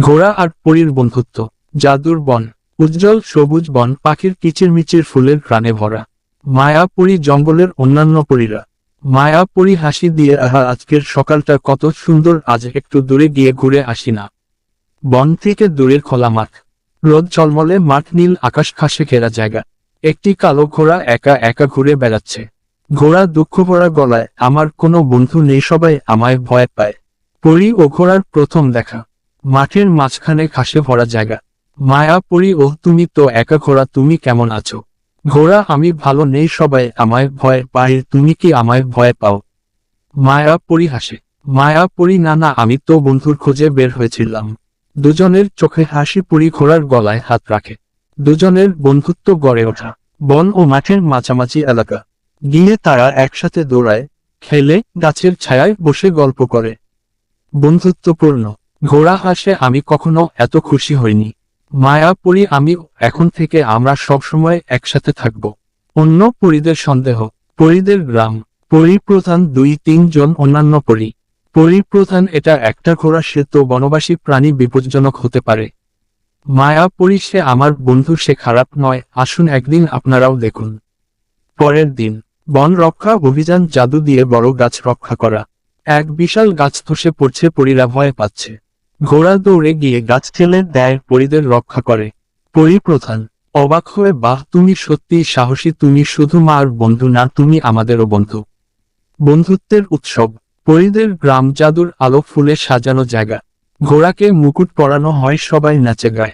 ঘোড়া আর পরীর বন্ধুত্ব, জাদুর বন, উজ্জ্বল সবুজ বন, পাখির কিচিরমিচির ফুলের প্রাণে ভরা। মায়াপুরী জঙ্গলের অন্যান্য পরীরা। মায়াপুরী হাসি দিয়ে, আহা, আজকের সকালটা কত সুন্দর, আজ একটু দূরে গিয়ে ঘুরে আসি না। বন থেকে দূরের খোলা মাঠ। রোদ চলমলে মাঠ নীল, আকাশ খাসে ঘেরা জায়গা। একটি কালো ঘোড়া একা একা ঘুরে বেড়াচ্ছে। ঘোড়া দুঃখ ভরা গলায়, আমার কোনো বন্ধু নেই সবাই আমায় ভয় পায়। পরি ও ঘোড়ার প্রথম দেখা। মাঠের মাঝখানে ঘাসে ভরা জায়গা। মায়া পরি ও তুমি তো একা ঘোড়া, তুমি কেমন আছো? ঘোড়া, আমি ভালো নেই সবাই, আমায় ভয় পায়, তুমি কি আমায় ভয় পাও? মায়া পরি হাসে। মায়া পরি না না, আমি তো বন্ধুর খোঁজে বের হয়েছিলাম। দুজনের চোখে হাসি পুরি ঘোড়ার গলায় হাত রাখে। দুজনের বন্ধুত্ব গড়ে ওঠা। বন ও মাঠের মাঝামাঝি এলাকা। গিয়ে তারা একসাথে দৌড়ায়, খেলে, গাছের ছায়ায় বসে গল্প করে। বন্ধুত্বপূর্ণ। ঘোড়া হাসে, আমি কখনো এত খুশি হইনি। মায়া পরি, আমি এখন থেকে আমরা সবসময় একসাথে থাকব। অন্য পরিদের সন্দেহ। পরিদের গ্রাম। পরিপ্রধান দুই তিনজন অন্যান্য পরি। পরিপ্রধান এটা একটা ঘোড়া, সে তো বনবাসী প্রাণী বিপজ্জনক হতে পারে। মায়া পরি, সে আমার বন্ধু, সে খারাপ নয়। আসুন একদিন আপনারাও দেখুন। পরের দিন। বন রক্ষা অভিযান, জাদু দিয়ে বড় গাছ রক্ষা করা। এক বিশাল গাছ ধসে পড়ছে, পরীরা ভয় পাচ্ছে। ঘোড়া দৌড়ে গিয়ে গাছ ঠেলে দেয় পরিদের রক্ষা করে। পরিপ্রধান, অবাক হয়ে, বাহ, তুমি সত্যি সাহসী, তুমি শুধু মার বন্ধু না, তুমি আমাদেরও বন্ধু। বন্ধুত্বের উৎসব, পরিদের গ্রাম জাদুর আলো ফুলে সাজানো জায়গা। ঘোড়াকে মুকুট পরানো হয় সবাই নাচে গায়।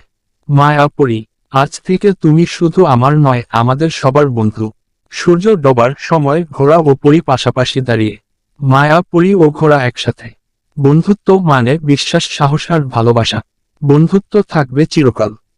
মায়া পরি, আজ থেকে তুমি শুধু আমার নয়, আমাদের সবার বন্ধু। সূর্য ডোবার সময় ঘোড়া ও পরি পাশাপাশি দাঁড়িয়ে। মায়া পরি ও ঘোড়া একসাথে। বন্ধুত্ব মানে বিশ্বাস সাহস আর ভালোবাসা। বন্ধুত্ব থাকবে চিরকাল।